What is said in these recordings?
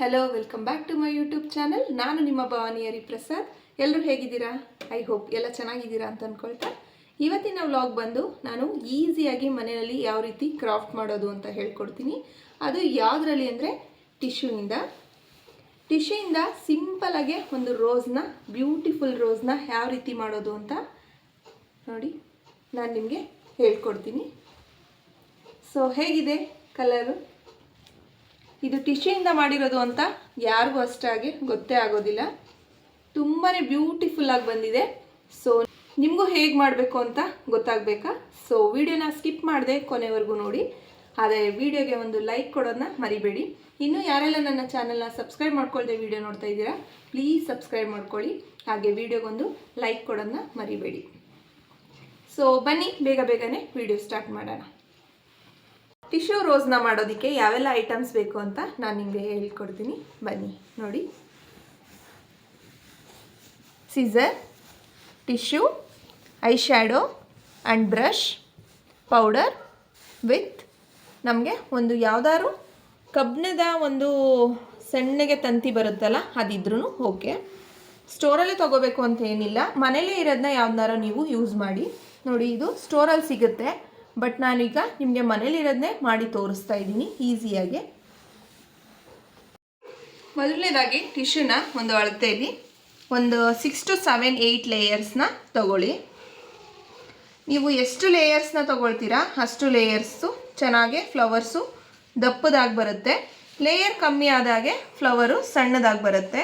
Hello welcome back to my YouTube channel ನಾನು ನಿಮ್ಮ ಭವಾನಿ ಹರಿಪ್ರಸಾದ್. ಎಲ್ಲರೂ ಹೇಗಿದ್ದೀರಾ? ಐ ಹೋಪ್ ಎಲ್ಲ ಚೆನ್ನಾಗಿದ್ದೀರಾ ಅಂತ ಅಂದ್ಕೊಳ್ತಾ ಇವತ್ತಿನ ವ್ಲಾಗ್ ಬಂದು ನಾನು ಈಸಿಯಾಗಿ ಮನೆಯಲ್ಲಿ ಯಾವ ರೀತಿ ಕ್ರಾಫ್ಟ್ ಮಾಡೋದು ಅಂತ ಹೇಳ್ಕೊಡ್ತೀನಿ. ಅದು ಯಾವುದರಲ್ಲಿ ಅಂದರೆ ಟಿಶ್ಯೂಯಿಂದ ಟಿಶ್ಯೂಯಿಂದ ಸಿಂಪಲಾಗೆ ಒಂದು ರೋಸ್ನ ಬ್ಯೂಟಿಫುಲ್ ರೋಸ್ನ ಯಾವ ರೀತಿ ಮಾಡೋದು ಅಂತ ನೋಡಿ ನಾನು ನಿಮಗೆ ಹೇಳ್ಕೊಡ್ತೀನಿ. ಸೊ ಹೇಗಿದೆ ಕಲರು ಇದು ಟಿಶ್ಯೂಯಿಂದ ಮಾಡಿರೋದು ಅಂತ ಯಾರಿಗೂ ಅಷ್ಟಾಗಿ ಗೊತ್ತೇ ಆಗೋದಿಲ್ಲ. ತುಂಬಾ ಬ್ಯೂಟಿಫುಲ್ ಆಗಿ ಬಂದಿದೆ. ಸೊ ನಿಮಗೂ ಹೇಗೆ ಮಾಡಬೇಕು ಅಂತ ಗೊತ್ತಾಗಬೇಕಾ? ಸೊ ವಿಡಿಯೋನ ಸ್ಕಿಪ್ ಮಾಡಿದೆ ಕೊನೆವರೆಗೂ ನೋಡಿ. ಆದರೆ ವಿಡಿಯೋಗೆ ಒಂದು ಲೈಕ್ ಕೊಡೋದನ್ನ ಮರಿಬೇಡಿ. ಇನ್ನು ಯಾರೆಲ್ಲ ನನ್ನ ಚಾನಲ್ನ ಸಬ್ಸ್ಕ್ರೈಬ್ ಮಾಡ್ಕೊಳ್ದೆ ವಿಡಿಯೋ ನೋಡ್ತಾ ಇದ್ದೀರಾ ಪ್ಲೀಸ್ ಸಬ್ಸ್ಕ್ರೈಬ್ ಮಾಡ್ಕೊಳ್ಳಿ. ಹಾಗೆ ವಿಡಿಯೋಗೊಂದು ಲೈಕ್ ಕೊಡೋದನ್ನ ಮರಿಬೇಡಿ. ಸೊ ಬನ್ನಿ, ಬೇಗ ಬೇಗನೆ ವಿಡಿಯೋ ಸ್ಟಾರ್ಟ್ ಮಾಡೋಣ. ಟಿಶ್ಯೂ ರೋಸ್ನ ಮಾಡೋದಕ್ಕೆ ಯಾವೆಲ್ಲ ಐಟಮ್ಸ್ ಬೇಕು ಅಂತ ನಾನು ನಿಮಗೆ ಹೇಳ್ಕೊಡ್ತೀನಿ. ಬನ್ನಿ, ನೋಡಿ. Scissor tissue eye shadow and brush powder with ನಮಗೆ ಒಂದು ಯಾವುದಾದ್ರು ಕಬ್ಬಿಣದ ಒಂದು ಸಣ್ಣಗೆ ತಂತಿ ಬರುತ್ತಲ್ಲ ಅದಿದ್ರೂ ಓಕೆ ಸ್ಟೋರಲ್ಲೇ ತೊಗೋಬೇಕು ಅಂತ ಏನಿಲ್ಲ. ಮನೇಲೇ ಇರೋದನ್ನ ಯಾವ್ದಾರ ನೀವು ಯೂಸ್ ಮಾಡಿ. ನೋಡಿ, ಇದು ಸ್ಟೋರಲ್ಲಿ ಸಿಗುತ್ತೆ. ಬಟ್ ನಾನೀಗ ನಿಮಗೆ ಮನೇಲಿರೋದನ್ನೇ ಮಾಡಿ ತೋರಿಸ್ತಾ ಇದ್ದೀನಿ, ಈಸಿಯಾಗಿ. ಮೊದಲನೇದಾಗಿ ಟಿಶ್ಯೂನ ಒಂದು ಅಳತೆಯಲ್ಲಿ ಒಂದು ಸಿಕ್ಸ್ ಟು ಸೆವೆನ್ ಏಯ್ಟ್ ಲೇಯರ್ಸ್ನ ತಗೊಳ್ಳಿ. ನೀವು ಎಷ್ಟು ಲೇಯರ್ಸ್ನ ತೊಗೊಳ್ತೀರಾ ಅಷ್ಟು ಲೇಯರ್ಸು ಚೆನ್ನಾಗಿ ಫ್ಲವರ್ಸು ದಪ್ಪದಾಗಿ ಬರುತ್ತೆ. ಲೇಯರ್ ಕಮ್ಮಿ ಆದಾಗೆ ಫ್ಲವರು ಸಣ್ಣದಾಗಿ ಬರುತ್ತೆ.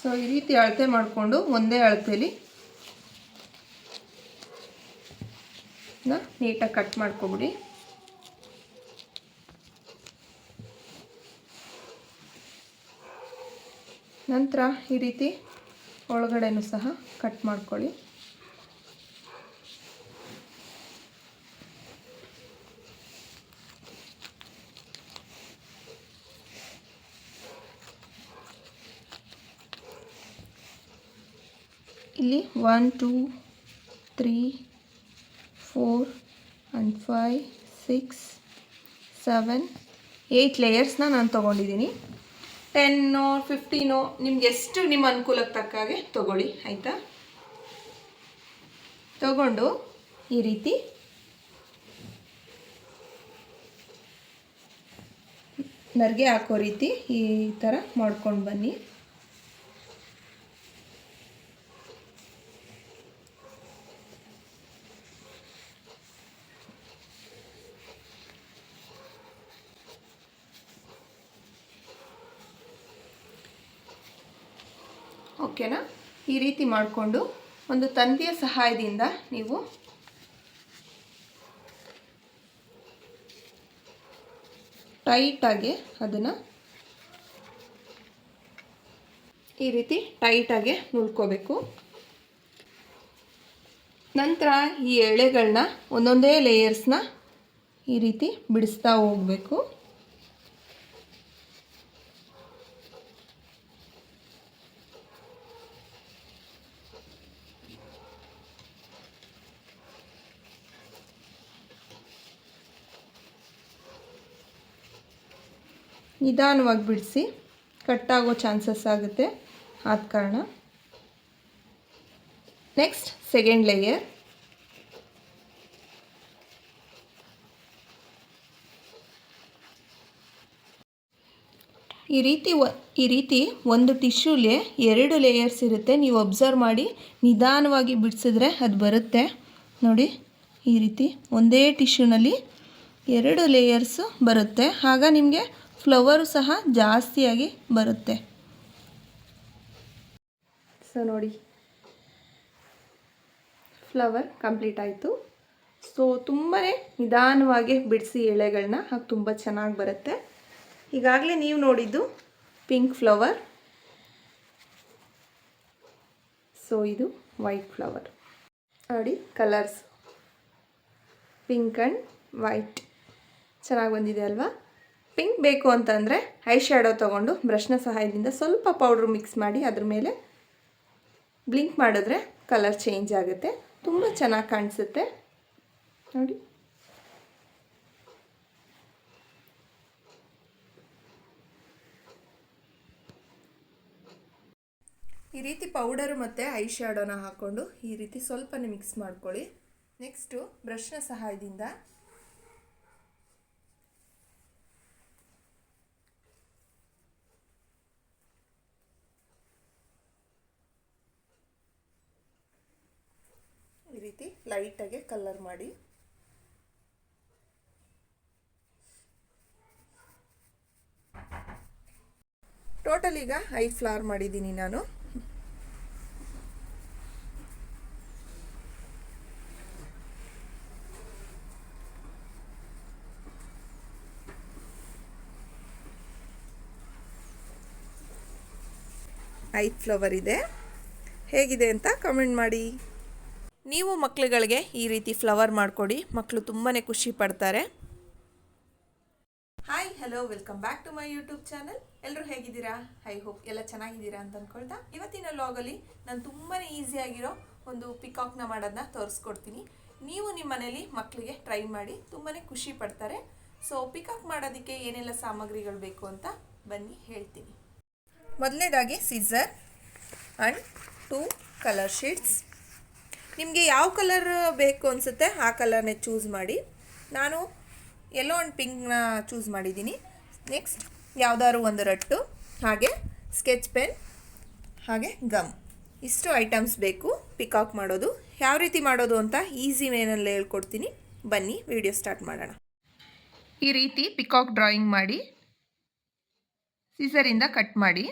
ಸೊ, ಈ ರೀತಿ ಅಳತೆ ಮಾಡಿಕೊಂಡು ಒಂದೇ ಅಳತೆಯಲ್ಲಿ ನೀಟಾಗಿ ಕಟ್ ಮಾಡ್ಕೊಬಿಡಿ. ನಂತರ ಈ ರೀತಿ ಒಳಗಡೆನೂ ಸಹ ಕಟ್ ಮಾಡ್ಕೊಳ್ಳಿ. ಇಲ್ಲಿ one two three four and five six seven eight ಲೇಯರ್ಸ್ನ ನಾನು ತೊಗೊಂಡಿದ್ದೀನಿ ಟೆನ್ನೋ ಫಿಫ್ಟೀನೋ ನಿಮ್ಗೆ ಎಷ್ಟು ನಿಮ್ಮ ಅನುಕೂಲಕ್ಕೆ ತಕ್ಕ ಹಾಗೆ ತೊಗೊಳ್ಳಿ, ಆಯಿತಾ? ತಗೊಂಡು ಈ ರೀತಿ. ನರಿಗೆ ಹಾಕೋ ರೀತಿ ಈ ಥರ ಮಾಡ್ಕೊಂಡು ಬನ್ನಿ. ಓಕೆನಾ? ಈ ರೀತಿ ಮಾಡಿಕೊಂಡು ಒಂದು ತಂತಿಯ ಸಹಾಯದಿಂದ ನೀವು ಟೈಟಾಗಿ ಅದನ್ನು ಈ ರೀತಿ ಟೈಟಾಗಿ ನುಳ್ಕೋಬೇಕು ನಂತರ ಈ ಎಳೆಗಳನ್ನ ಒಂದೊಂದೇ ಲೇಯರ್ಸ್ನ ಈ ರೀತಿ ಬಿಡಿಸ್ತಾ ಹೋಗಬೇಕು. ನಿಧಾನವಾಗಿ ಬಿಡಿಸಿ ಕಟ್ಟಾಗೋ ಚಾನ್ಸಸ್ ಆಗುತ್ತೆ. ಆದ ಕಾರಣ. ನೆಕ್ಸ್ಟ್ ಸೆಕೆಂಡ್ ಲೇಯರ್ ಈ ರೀತಿ ಈ ರೀತಿ ಒಂದು ಟಿಶ್ಯೂಲೆ ಎರಡು ಲೇಯರ್ಸ್ ಇರುತ್ತೆ. ನೀವು ಅಬ್ಸರ್ವ್ ಮಾಡಿ, ನಿಧಾನವಾಗಿ ಬಿಡಿಸಿದ್ರೆ ಅದು ಬರುತ್ತೆ. ನೋಡಿ, ಈ ರೀತಿ ಒಂದೇ ಟಿಶ್ಯೂನಲ್ಲಿ ಎರಡು ಲೇಯರ್ಸು ಬರುತ್ತೆ. ಆಗ ನಿಮಗೆ ಫ್ಲವರು ಸಹ ಜಾಸ್ತಿಯಾಗಿ ಬರುತ್ತೆ. ಸೊ ನೋಡಿ, ಫ್ಲವರ್ ಕಂಪ್ಲೀಟ್ ಆಯಿತು. ಸೊ ತುಂಬಾ ನಿಧಾನವಾಗಿ ಬಿಡಿಸಿ ಎಳೆಗಳನ್ನ ಹಾಗೆ ತುಂಬ ಚೆನ್ನಾಗಿ ಬರುತ್ತೆ. ಈಗಾಗಲೇ ನೀವು ನೋಡಿದ್ದು ಪಿಂಕ್ ಫ್ಲವರ್. ಸೊ ಇದು ವೈಟ್ ಫ್ಲವರ್. ನೋಡಿ, ಕಲರ್ಸ್. Pink and white. ಚೆನ್ನಾಗಿ ಬಂದಿದೆ ಅಲ್ವಾ? ಪಿಂಕ್ ಬೇಕು ಅಂತಂದರೆ ಐ ಶ್ಯಾಡೋ ತೊಗೊಂಡು ಬ್ರಷ್ನ ಸಹಾಯದಿಂದ ಸ್ವಲ್ಪ ಪೌಡ್ರ್ ಮಿಕ್ಸ್ ಮಾಡಿ ಅದ್ರ ಮೇಲೆ ಬ್ಲಿಂಕ್ ಮಾಡಿದ್ರೆ ಕಲರ್ ಚೇಂಜ್ ಆಗುತ್ತೆ. ತುಂಬ ಚೆನ್ನಾಗಿ ಕಾಣಿಸುತ್ತೆ. ನೋಡಿ. ಈ ರೀತಿ ಪೌಡರು ಮತ್ತು ಐ ಶ್ಯಾಡೋನ ಹಾಕ್ಕೊಂಡು ಈ ರೀತಿ ಸ್ವಲ್ಪನೇ ಮಿಕ್ಸ್ ಮಾಡ್ಕೊಳ್ಳಿ. ನೆಕ್ಸ್ಟು ಬ್ರಷ್ನ ಸಹಾಯದಿಂದ ರೀತಿ ಲೈಟಾಗಿ ಕಲರ್ ಮಾಡಿ. ಟೋಟಲ್ ಈಗ ಐದು ಫ್ಲವರ್ ಮಾಡಿದ್ದೀನಿ ನಾನು. ಐದು ಫ್ಲವರ್ ಇದೆ. ಹೇಗಿದೆ ಅಂತ ಕಮೆಂಟ್ ಮಾಡಿ. ನೀವು ಮಕ್ಕಳುಗಳಿಗೆ ಈ ರೀತಿ ಫ್ಲವರ್ ಮಾಡಿಕೊಡಿ. ಮಕ್ಕಳು ತುಂಬಾ ಖುಷಿ ಪಡ್ತಾರೆ. Hi hello welcome back to my YouTube channel ಎಲ್ಲರೂ ಹೇಗಿದ್ದೀರಾ? ಐ ಹೋಪ್ ಎಲ್ಲ ಚೆನ್ನಾಗಿದ್ದೀರಾ ಅಂತ ಅಂದ್ಕೊಳ್ತಾ ಇವತ್ತಿನ ಲಾಗಲ್ಲಿ ನಾನು ತುಂಬಾ ಈಸಿಯಾಗಿರೋ ಒಂದು ಪಿಕಾಕ್ನ ಮಾಡೋದನ್ನ ತೋರಿಸ್ಕೊಡ್ತೀನಿ. ನೀವು ನಿಮ್ಮ ಮನೇಲಿ ಮಕ್ಕಳಿಗೆ ಟ್ರೈ ಮಾಡಿ ತುಂಬಾ ಖುಷಿ ಪಡ್ತಾರೆ. ಸೊ ಪಿಕಾಕ್ ಮಾಡೋದಕ್ಕೆ ಏನೆಲ್ಲ ಸಾಮಗ್ರಿಗಳು ಬೇಕು ಅಂತ ಬನ್ನಿ ಹೇಳ್ತೀನಿ. ಮೊದಲನೇದಾಗಿ scissor and two colour sheets ನಿಮಗೆ ಯಾವ ಕಲರ್ ಬೇಕು ಅನಿಸುತ್ತೆ, ಆ ಕಲರ್ನೇ ಚೂಸ್ ಮಾಡಿ. ನಾನು ಎಲ್ಲೋ ಆ್ಯಂಡ್ ಪಿಂಕ್ನ ಚೂಸ್ ಮಾಡಿದ್ದೀನಿ. ನೆಕ್ಸ್ಟ್ ಯಾವುದಾದ್ರು ಒಂದು ರಟ್ಟು, ಹಾಗೆ ಸ್ಕೆಚ್ ಪೆನ್ ಹಾಗೆ ಗಮ್ ಇಷ್ಟು ಐಟಮ್ಸ್ ಬೇಕು ಪಿಕಾಕ್ ಮಾಡೋದು. ಯಾವ ರೀತಿ ಮಾಡೋದು ಅಂತ ಈಸಿ ವೇನಲ್ಲಿ ಹೇಳ್ಕೊಡ್ತೀನಿ. ಬನ್ನಿ ವಿಡಿಯೋ ಸ್ಟಾರ್ಟ್ ಮಾಡೋಣ. ಈ ರೀತಿ ಪಿಕಾಕ್ ಡ್ರಾಯಿಂಗ್ ಮಾಡಿ ಸೀಸರಿಂದ ಕಟ್ ಮಾಡಿ.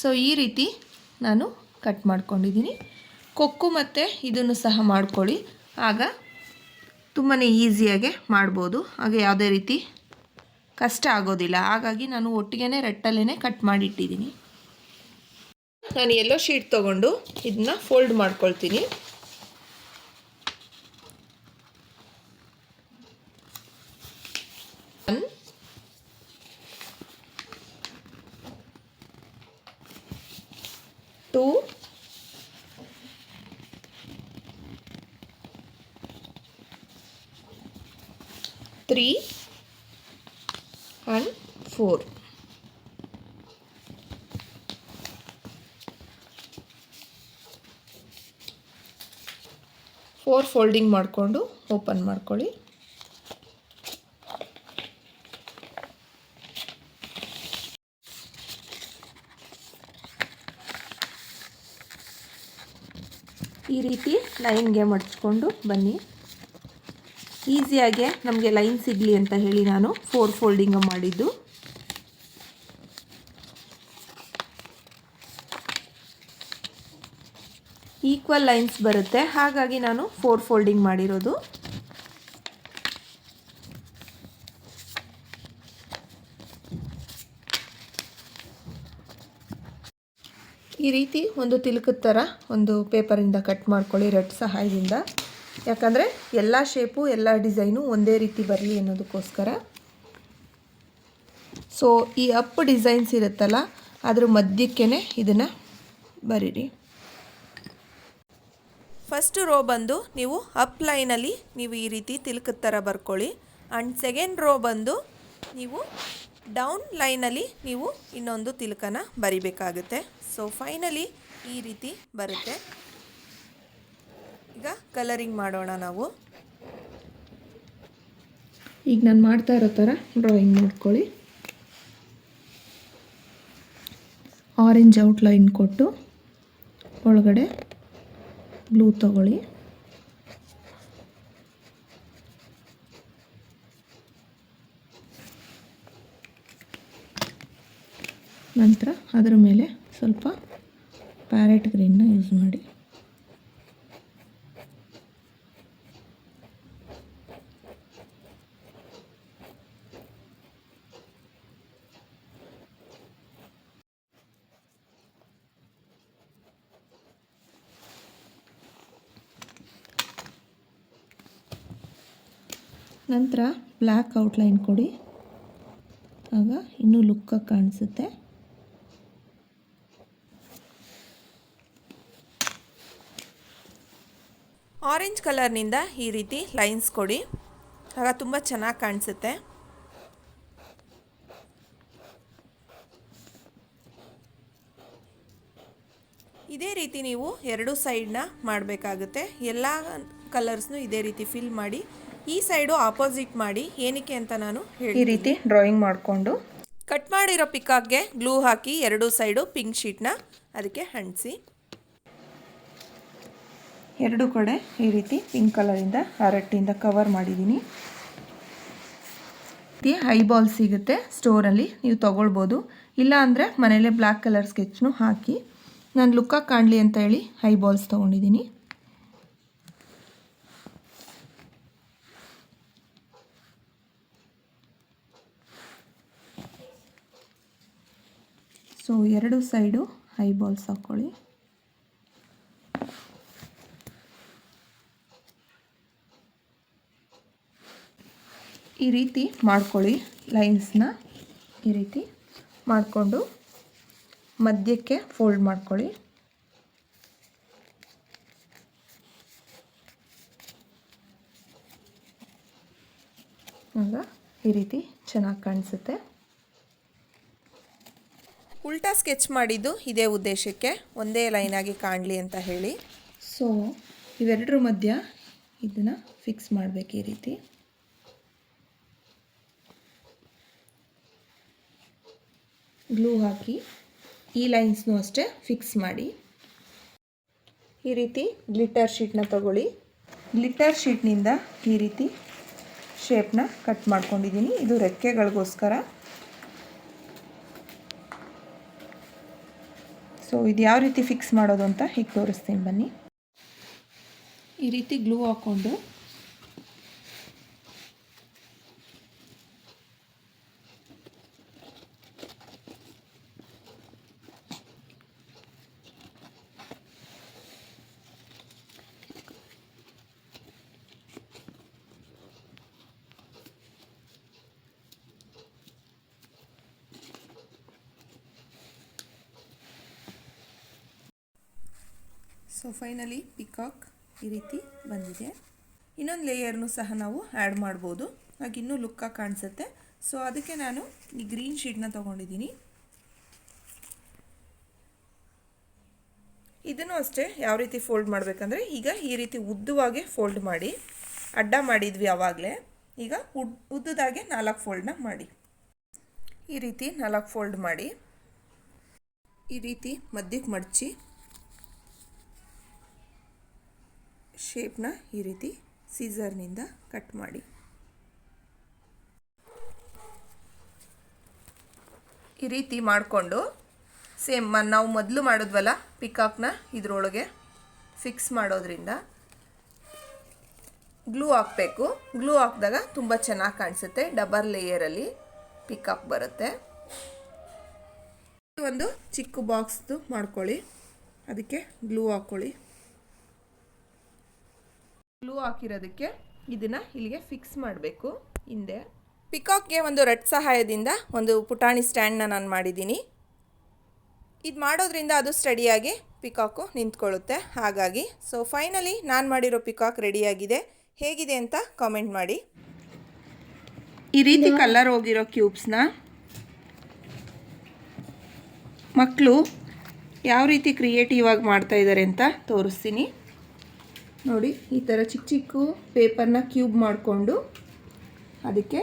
ಸೊ ಈ ರೀತಿ ನಾನು ಕಟ್ ಮಾಡ್ಕೊಂಡಿದ್ದೀನಿ. ಕೊಕ್ಕು ಮತ್ತು ಇದನ್ನು ಸಹ ಮಾಡ್ಕೊಳ್ಳಿ. ಆಗ ತುಂಬಾ ಈಸಿಯಾಗೆ ಮಾಡ್ಬೋದು. ಹಾಗೆ ಯಾವುದೇ ರೀತಿ ಕಷ್ಟ ಆಗೋದಿಲ್ಲ. ಹಾಗಾಗಿ ನಾನು ಒಟ್ಟಿಗೆ ರೆಟ್ಟಲ್ಲೇ ಕಟ್ ಮಾಡಿಟ್ಟಿದ್ದೀನಿ. ನಾನು ಎಲ್ಲೋ ಶೀಟ್ ತೊಗೊಂಡು ಇದನ್ನ ಫೋಲ್ಡ್ ಮಾಡ್ಕೊಳ್ತೀನಿ one two three and four four folding ಮಾಡಿಕೊಂಡು ಓಪನ್ ಮಾಡ್ಕೊಳ್ಳಿ. ಈ ರೀತಿ ಲೈನ್ಗೆ ಮಡಚ್ಕೊಂಡು ಬನ್ನಿ. ಈಸಿಯಾಗೆ ನಮಗೆ ಲೈನ್ ಸಿಗಲಿ ಅಂತ ಹೇಳಿ ನಾನು ಫೋರ್ ಫೋಲ್ಡಿಂಗ್ ಮಾಡಿದ್ದು. ಈಕ್ವಲ್ ಲೈನ್ಸ್ ಬರುತ್ತೆ. ಹಾಗಾಗಿ ನಾನು ಫೋರ್ ಫೋಲ್ಡಿಂಗ್ ಮಾಡಿರೋದು. ಈ ರೀತಿ ಒಂದು ತಿಲಕದ ಥರ ಒಂದು ಪೇಪರಿಂದ ಕಟ್ ಮಾಡ್ಕೊಳ್ಳಿ ರೆಡ್ ಸಹಾಯದಿಂದ. ಯಾಕಂದರೆ ಎಲ್ಲ ಶೇಪು ಎಲ್ಲ ಡಿಸೈನು ಒಂದೇ ರೀತಿ ಬರಲಿ ಅನ್ನೋದಕ್ಕೋಸ್ಕರ. ಸೊ ಈ ಅಪ್ ಡಿಸೈನ್ಸ್ ಇರುತ್ತಲ್ಲ, ಅದ್ರ ಮಧ್ಯಕ್ಕೇ ಇದನ್ನು ಬರೀರಿ. ಫಸ್ಟ್ ರೋ ಬಂದು ನೀವು ಅಪ್ ಲೈನಲ್ಲಿ ನೀವು ಈ ರೀತಿ ತಿಲಕದ ಥರ ಬರ್ಕೊಳ್ಳಿ. ಆ್ಯಂಡ್ ಸೆಕೆಂಡ್ ರೋ ಬಂದು ನೀವು ಡೌನ್ ಲೈನಲ್ಲಿ ನೀವು ಇನ್ನೊಂದು ತಿಲಕನ ಬರಿಬೇಕಾಗುತ್ತೆ. ಸೊ ಫೈನಲಿ ಈ ರೀತಿ ಬರುತ್ತೆ. ಈಗ ಕಲರಿಂಗ್ ಮಾಡೋಣ ನಾವು. ಈಗ ನಾನು ಮಾಡ್ತಾ ಇರೋ ಥರ ಡ್ರಾಯಿಂಗ್ ಮಾಡ್ಕೊಳ್ಳಿ. ಆರೆಂಜ್ ಔಟ್ಲೈನ್ ಕೊಟ್ಟು ಒಳಗಡೆ ಬ್ಲೂ ತಗೊಳ್ಳಿ. ನಂತರ ಅದರ ಮೇಲೆ ಸ್ವಲ್ಪ ಪ್ಯಾರೆಟ್ ಗ್ರೀನ್ನ ಯೂಸ್ ಮಾಡಿ. ನಂತರ ಬ್ಲ್ಯಾಕ್ ಔಟ್ಲೈನ್ ಕೊಡಿ. ಆಗ ಇನ್ನೂ ಲುಕ್ಕಾಗಿ ಕಾಣಿಸುತ್ತೆ. ಆರೆಂಜ್ ಕಲರ್ನಿಂದ ಈ ರೀತಿ ಲೈನ್ಸ್ ಕೊಡಿ. ಆಗ ತುಂಬ ಚೆನ್ನಾಗಿ ಕಾಣಿಸುತ್ತೆ. ಇದೇ ರೀತಿ ನೀವು ಎರಡು ಸೈಡ್ನ ಮಾಡಬೇಕಾಗುತ್ತೆ. ಎಲ್ಲ ಕಲರ್ಸ್ನು ಇದೇ ರೀತಿ ಫಿಲ್ ಮಾಡಿ ಈ ಸೈಡು ಆಪೋಸಿಟ್ ಮಾಡಿ ಏನಕ್ಕೆ ಅಂತ ನಾನು ಹೇಳಿ ಈ ರೀತಿ ಡ್ರಾಯಿಂಗ್ ಮಾಡಿಕೊಂಡು. ಕಟ್ ಮಾಡಿರೋ ಪಿಕಾಕ್ಗೆ ಗ್ಲೂ ಹಾಕಿ ಎರಡು ಸೈಡು ಪಿಂಕ್ ಶೀಟ್ನ ಅದಕ್ಕೆ ಅಂಟಿಸಿ. ಎರಡು ಕಡೆ ಈ ರೀತಿ ಪಿಂಕ್ ಕಲರಿಂದ ಹರಟ್ಟಿಂದ ಕವರ್ ಮಾಡಿದ್ದೀನಿ. ಹೈ ಬಾಲ್ ಸಿಗುತ್ತೆ ಸ್ಟೋರಲ್ಲಿ ನೀವು ತೊಗೊಳ್ಬೋದು. ಇಲ್ಲ ಅಂದರೆ ಮನೇಲೆ ಬ್ಲ್ಯಾಕ್ ಕಲರ್ ಸ್ಕೆಚ್ನು ಹಾಕಿ, ನಾನು ಲುಕ್ಕಾಗಿ ಕಾಣಲಿ ಅಂತ ಹೇಳಿ ಹೈ ಬಾಲ್ಸ್ ತೊಗೊಂಡಿದ್ದೀನಿ. ಸೊ ಎರಡು ಸೈಡು ಬಾಲ್ಸ್ ಹಾಕ್ಕೊಳ್ಳಿ ಈ ರೀತಿ ಮಾಡ್ಕೊಳ್ಳಿ. ಲೈನ್ಸ್ನ ಈ ರೀತಿ ಮಾಡಿಕೊಂಡು ಮಧ್ಯಕ್ಕೆ ಫೋಲ್ಡ್ ಮಾಡ್ಕೊಳ್ಳಿ. ಆಗ ಈ ರೀತಿ ಚೆನ್ನಾಗಿ ಕಾಣಿಸುತ್ತೆ. ಉಲ್ಟಾ ಸ್ಕೆಚ್ ಮಾಡಿದ್ದು ಇದೇ ಉದ್ದೇಶಕ್ಕೆ ಒಂದೇ ಲೈನಾಗಿ ಕಾಣಲಿ ಅಂತ ಹೇಳಿ. ಸೊ ಇವೆರಡರ ಮಧ್ಯ ಇದನ್ನು ಫಿಕ್ಸ್ ಮಾಡಬೇಕು ಈ ರೀತಿ. ಗ್ಲೂ ಹಾಕಿ ಈ ಲೈನ್ಸ್ನು ಅಷ್ಟೇ ಫಿಕ್ಸ್ ಮಾಡಿ. ಈ ರೀತಿ ಗ್ಲಿಟರ್ ಶೀಟ್ನ ತಗೊಳ್ಳಿ. ಗ್ಲಿಟರ್ ಶೀಟ್ನಿಂದ ಈ ರೀತಿ ಶೇಪ್ನ ಕಟ್ ಮಾಡ್ಕೊಂಡಿದ್ದೀನಿ. ಇದು ರೆಕ್ಕೆಗಳಿಗೋಸ್ಕರ. ಸೊ ಇದು ಯಾವ ರೀತಿ ಫಿಕ್ಸ್ ಮಾಡೋದು ಅಂತ ಹೀಗೆ ತೋರಿಸ್ತೀನಿ ಬನ್ನಿ. ಈ ರೀತಿ ಗ್ಲೂ ಹಾಕ್ಕೊಂಡು ಸೊ ಫೈನಲಿ ಪಿಕಾಕ್ ಈ ರೀತಿ ಬಂದಿದೆ. ಇನ್ನೊಂದು ಲೇಯರ್ನು ಸಹ ನಾವು ಆ್ಯಡ್ ಮಾಡ್ಬೋದು. ಹಾಗೆ ಇನ್ನೂ ಲುಕ್ಕಾಗಿ ಕಾಣಿಸುತ್ತೆ. ಸೊ ಅದಕ್ಕೆ ನಾನು ಈ ಗ್ರೀನ್ ಶೀಟ್ನ ತೊಗೊಂಡಿದ್ದೀನಿ. ಇದನ್ನು ಅಷ್ಟೇ ಯಾವ ರೀತಿ ಫೋಲ್ಡ್ ಮಾಡಬೇಕಂದ್ರೆ, ಈಗ ಈ ರೀತಿ ಉದ್ದವಾಗೆ ಫೋಲ್ಡ್ ಮಾಡಿ, ಅಡ್ಡ ಮಾಡಿದ್ವಿ ಆವಾಗಲೇ ಈಗ ಉಡ್, ಉದ್ದದಾಗೆ ನಾಲ್ಕು ಫೋಲ್ಡ್ನ ಮಾಡಿ. ಈ ರೀತಿ ನಾಲ್ಕು ಫೋಲ್ಡ್ ಮಾಡಿ. ಈ ರೀತಿ ಮಧ್ಯಕ್ಕೆ ಮಡಚಿ ಶೇಪ್ನ ಈ ರೀತಿ ಸೀಸರ್ನಿಂದ ಕಟ್ ಮಾಡಿ. ಈ ರೀತಿ ಮಾಡಿಕೊಂಡು ಸೇಮ್ ನಾವು ಮೊದಲು ಮಾಡಿದ್ವಲ್ಲ ಪಿಕಾಕ್ನ ಇದರೊಳಗೆ ಫಿಕ್ಸ್ ಮಾಡೋದ್ರಿಂದ ಗ್ಲೂ ಹಾಕಬೇಕು. ಗ್ಲೂ ಹಾಕಿದಾಗ ತುಂಬ ಚೆನ್ನಾಗಿ ಕಾಣಿಸುತ್ತೆ. ಡಬಲ್ ಲೇಯರಲ್ಲಿ ಪಿಕಾಕ್ ಬರುತ್ತೆ. ಒಂದು ಚಿಕ್ಕ ಬಾಕ್ಸ್ದು ಮಾಡ್ಕೊಳ್ಳಿ. ಅದಕ್ಕೆ ಗ್ಲೂ ಹಾಕ್ಕೊಳ್ಳಿ. ಗ್ಲೂ ಹಾಕಿರೋದಕ್ಕೆ ಇದನ್ನು ಇಲ್ಲಿಗೆ ಫಿಕ್ಸ್ ಮಾಡಬೇಕು. ಹಿಂದೆ. ಪಿಕಾಕ್ಗೆ ಒಂದು ರಟ್ ಸಹಾಯದಿಂದ ಒಂದು ಪುಟಾಣಿ ಸ್ಟ್ಯಾಂಡ್ನ ನಾನು ಮಾಡಿದ್ದೀನಿ. ಇದು ಮಾಡೋದ್ರಿಂದ ಅದು ಸ್ಟಡಿಯಾಗಿ ಪಿಕಾಕು ನಿಂತ್ಕೊಳ್ಳುತ್ತೆ. ಹಾಗಾಗಿ ಸೊ ಫೈನಲಿ ನಾನು ಮಾಡಿರೋ ಪಿಕಾಕ್ ರೆಡಿಯಾಗಿದೆ ಹೇಗಿದೆ ಅಂತ ಕಾಮೆಂಟ್ ಮಾಡಿ. ಈ ರೀತಿ ಕಲರ್ ಹೋಗಿರೋ ಕ್ಯೂಬ್ಸ್ನ ಮಕ್ಕಳು ಯಾವ ರೀತಿ ಕ್ರಿಯೇಟಿವ್ ಆಗಿ ಮಾಡ್ತಾ ಇದ್ದಾರೆ ಅಂತ ತೋರಿಸ್ತೀನಿ. ನೋಡಿ, ಈ ಥರ ಚಿಕ್ಕ ಚಿಕ್ಕ ಪೇಪರ್ನ ಕ್ಯೂಬ್ ಮಾಡಿಕೊಂಡು ಅದಕ್ಕೆ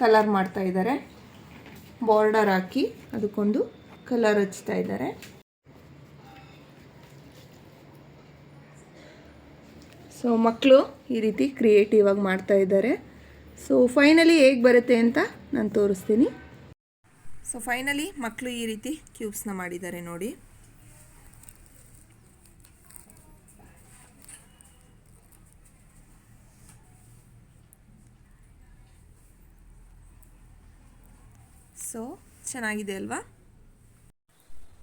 ಕಲರ್ ಮಾಡ್ತಾ ಇದ್ದಾರೆ. ಬಾರ್ಡರ್ ಹಾಕಿ ಅದಕ್ಕೊಂದು ಕಲರ್ ಹಚ್ತಾ ಇದ್ದಾರೆ. ಸೊ ಮಕ್ಕಳು ಈ ರೀತಿ ಕ್ರಿಯೇಟಿವ್ ಆಗಿ ಮಾಡ್ತಾ ಇದ್ದಾರೆ. ಸೊ, ಫೈನಲಿ ಹೇಗೆ ಬರುತ್ತೆ ಅಂತ ನಾನು ತೋರಿಸ್ತೀನಿ. ಸೊ, ಫೈನಲಿ ಮಕ್ಕಳು ಈ ರೀತಿ ಕ್ಯೂಬ್ಸ್ನ ಮಾಡಿದ್ದಾರೆ ನೋಡಿ. ಸೊ ಚೆನ್ನಾಗಿದೆ ಅಲ್ವಾ?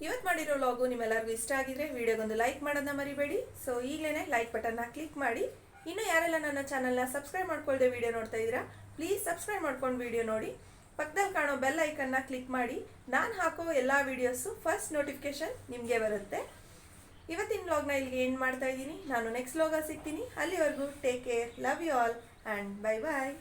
ಇವತ್ತು ಮಾಡಿರೋ ಲಾಗು ನಿಮ್ಮೆಲ್ಲರಿಗೂ ಇಷ್ಟ ಆಗಿದ್ರೆ ವಿಡಿಯೋಗೊಂದು ಲೈಕ್ ಮಾಡೋದನ್ನ ಮರಿಬೇಡಿ. ಸೊ ಈಗಲೇ ಲೈಕ್ ಬಟನ್ನ ಕ್ಲಿಕ್ ಮಾಡಿ. ಇನ್ನು ಯಾರೆಲ್ಲ ನನ್ನ ಚಾನಲ್ನ ಸಬ್ಸ್ಕ್ರೈಬ್ ಮಾಡ್ಕೊಳ್ಳದೆ ವಿಡಿಯೋ ನೋಡ್ತಾ ಇದ್ದೀರಾ ಪ್ಲೀಸ್ ಸಬ್ಸ್ಕ್ರೈಬ್ ಮಾಡ್ಕೊಂಡು ವಿಡಿಯೋ ನೋಡಿ. ಪಕ್ಕದಲ್ಲಿ ಕಾಣೋ ಬೆಲ್ ಐಕನ್ನ ಕ್ಲಿಕ್ ಮಾಡಿ. ನಾನು ಹಾಕೋ ಎಲ್ಲ ವೀಡಿಯೋಸು ಫಸ್ಟ್ ನೋಟಿಫಿಕೇಶನ್ ನಿಮಗೆ ಬರುತ್ತೆ. ಇವತ್ತಿನ ವ್ಲಾಗ್ನ ಇಲ್ಲಿಗೆ ಎಂಡ್ ಮಾಡ್ತಾ ಇದ್ದೀನಿ. ನಾನು ನೆಕ್ಸ್ಟ್ ವ್ಲಾಗ ಸಿಗ್ತೀನಿ. ಅಲ್ಲಿವರೆಗೂ take care love you all and bye bye